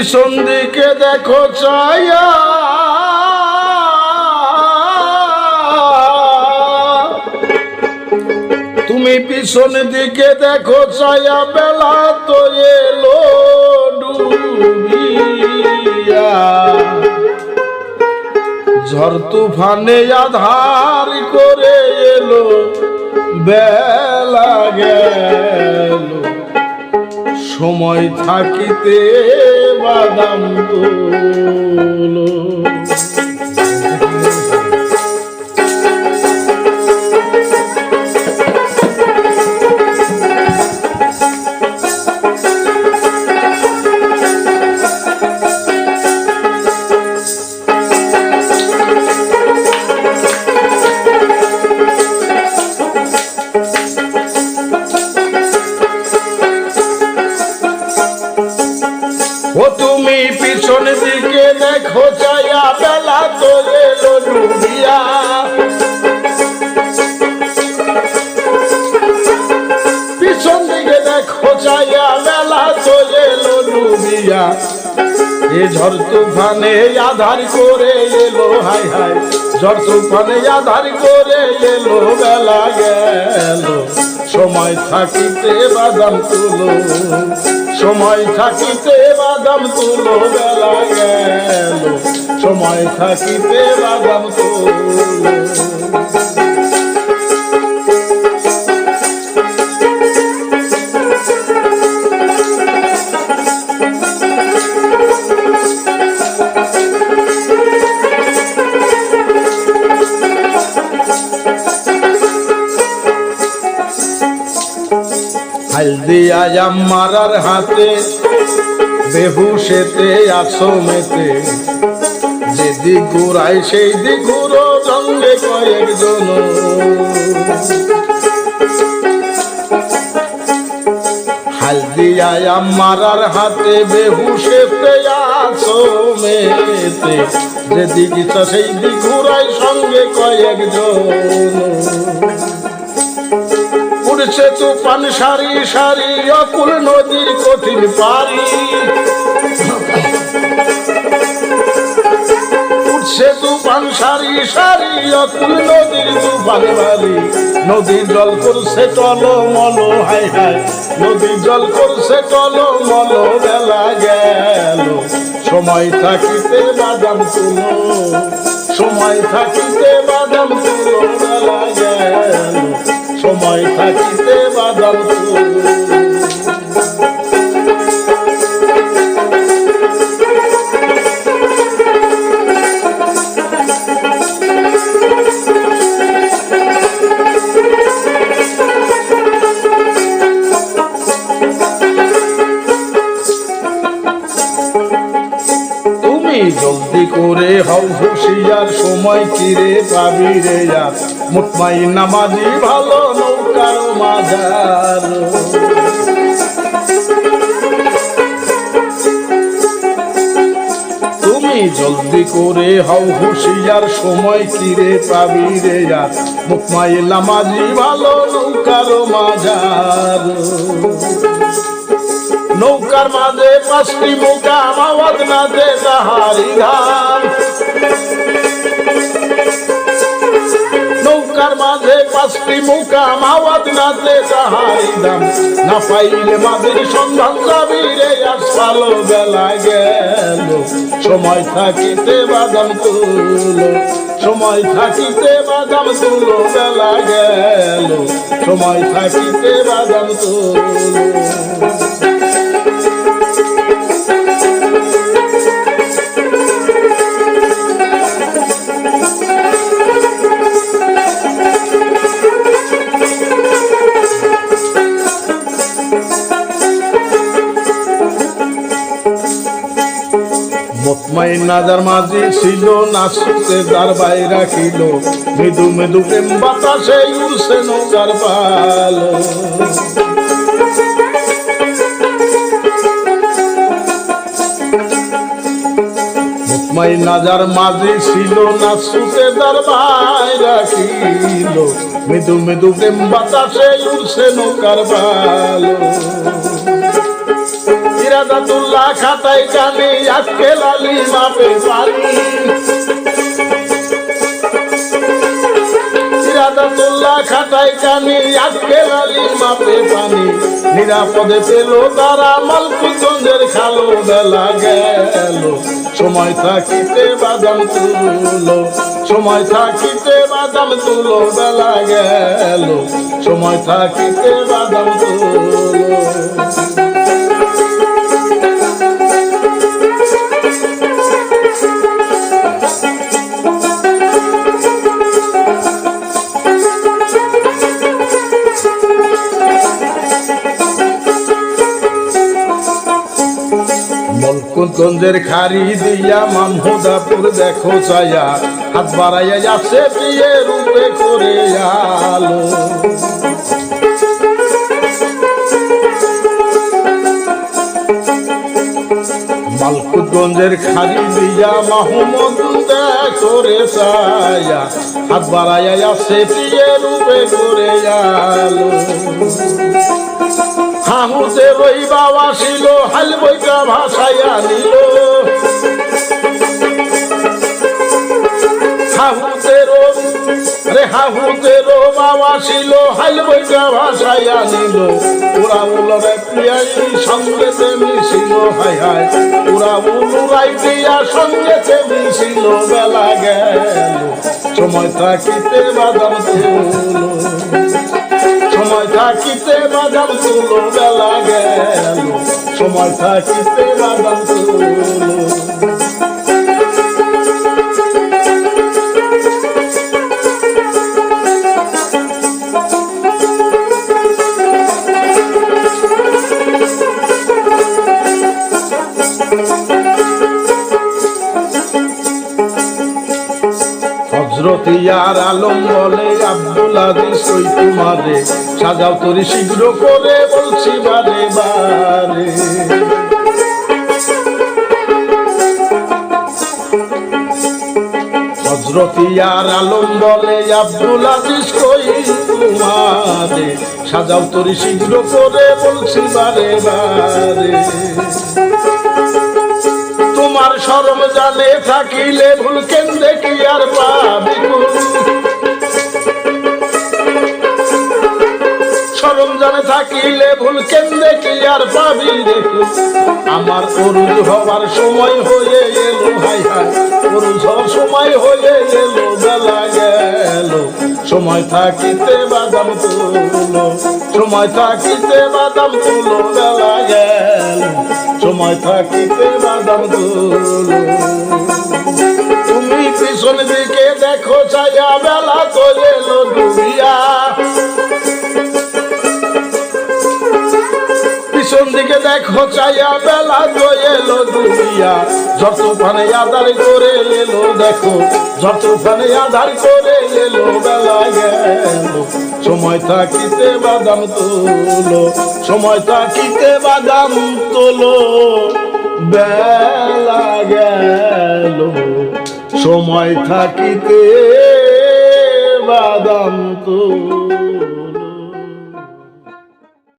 পিছন দিকে দেখো চায়া তুমি পিছন দিকে দেখো চায়া বেলা তো এলো ডুবিয়া। ঝড় তুফানে আধার করে এলো, বেলা গেল। সময় থাকিতে বাদাম তোলো। পিছন দিকে দেখো চায়া বেলা তো এলো ডুবিয়া পিছন দিকে দেখো চায়া বেলা তো এলো ডুবিয়া এ ঝড় তুফানে আধার করে এলো হাই হাই ঝড় তুফানে আধার করে এলো, বেলা গেল। সময় থাকিতে বাদাম তুলো সময় থাকিতে বাদাম তুলো বেলা গেল। সময় থাকিতে বাদাম তুলো। হালদিয়া মারার হাতে। বেহুশেতে আছো মেতে। যেদিক ঘুরাই সেই দিক ঘুরো সঙ্গে কয়েকজন। হালদিয়া মারার হাতে, বেহুশেতে আছো মেতে। যেদিক ইচ্ছা সেই দিক ঘুরাই সঙ্গে কয়েকজন। উড়ছে তুফান সারি সারি, অকুল নদীর কঠিন পারি উঠছে তুফান সারি সারি, অকুল নদীর তুফান বাড়ি নদীর জল করছে টল মল হাই হাই নদীর জল করছে টল মল বেলা গেল। সময় থাকিতে বাদাম তুলো, সময় থাকিতে বাদাম তুলো, বেলা গেল। সময় থাকিতে জলদি করে হও হুশিয়ার সময় কিরে পাবি রে মুতমাই নামাজি ভালো নৌকার মাঝার তুমি জলদি করে হও হুশিয়ার সময় কিরে পাবি রে আর। মুতমাই নামাজি ভালো নৌকার মাঝার নৌকার মাঝে পাঁচটি মুখা আওয়াজ না দে তাহারি ধান নৌকার মাঝে পাঁচটি মুখা আওয়াজ না দে তাহারি দাম। না পাইলে মাঝের সন্ধান যাবি রে আসপালো বেলা গেল। সময় থাকিতে বাদাম তুলো, সময় থাকিতে বাদাম তুলো বেলা গেল। সময় থাকিতে বাদাম তুলো। নাজার মাঝি ছিল নাচতে দার বাই রাখিল মৃদু মৃদু প্রেম বাতাসে উড়ছে নৌকার পাল। মতমাই নাজার মাঝি ছিল নাচতে দার বাই রাখিল মৃদু মৃদু প্রেম বাতাসে উড়ছে নৌকার পাল। ইরাদাতুল্লাহ খাতায় কানে আজকে লালি মাপে পানি ইরাদাতুল্লাহ খাতায় কানে আজকে লালি মাপে পানি নিরাপদে পেল তারা, মালকুচন্দের খালো বেলা গেল। সময় থাকিতে বাদাম তুলো, সময় থাকিতে বাদাম তুলো বেলা গেল। সময় থাকিতে বাদাম তুলো। মলকুঞ্জের খারি দিয়া মামহুদাপুর দেখো চায়া হাত বাড়াইয়া যাচ্ছে বিয়ে রূপে করে আলো। মালকুটগঞ্জের খালি দিয়া মাহমুদ করে চায়া হাত বাড়াইয়া যাচ্ছে বিয়ে রূপে করে আলো। হাহুতে রই বাবা ছিল, হাল বইটা ভাষাইয়া নিল। হাহুতেরো রে হাহুতেরো বাবা ছিল, হাল বইটা ভাষাইয়া নিল। ওরা উলরে প্রিয়াই সঙ্গেতে মিছিল হাই হাই ওরা উলুরাই প্রিয়া সঙ্গেতে মিছিল বেলা গেল। সময় থাকিতে বাদাম থাকিতে বাদাম তুলো বেলা গেল। সময় থাকিতে বাদাম তুলো হজরত ইয়ার আলম বলে আব্দুল আদিস ওই তোমারে। সাজাও তরি শীঘ্র করে বলছি, বারে বারে। হজরত আলম বলে আব্দুল আদিস কই তোমারে। সাজাও তরি শীঘ্র করে বলছি, বারে বারে। তোমার সরম জানে থাকিলে ভুল কেন্দ্রে কি আর পাবি জানে থাকিলে ভুল কেন্দ্রে কি আর পাবি আমার অরুজ হবার সময় হয়ে এলো, হাই অরুজ হওয়ার সময় হয়ে এলো, বেলা গেল। সময় থাকিতে বাদাম তুলো সময় থাকিতে বাদাম তুলো বেলা গেল। সময় থাকিতে বাদাম তুমি পিছন দিকে দেখো, ছায়া বেলা চলে এলো ডুবিয়া পিছন দিকে দেখো চাইয়া বেলা এলো দুনিয়া। যত ফানে আধার করে এলো, দেখো। যত ফানে আধার করে এলো, বেলা গেল। সময় থাকিতে বাদাম তোলো সময় থাকিতে বাদাম তোলো। বেলা গেল সময় থাকিতে বাদাম তোলো।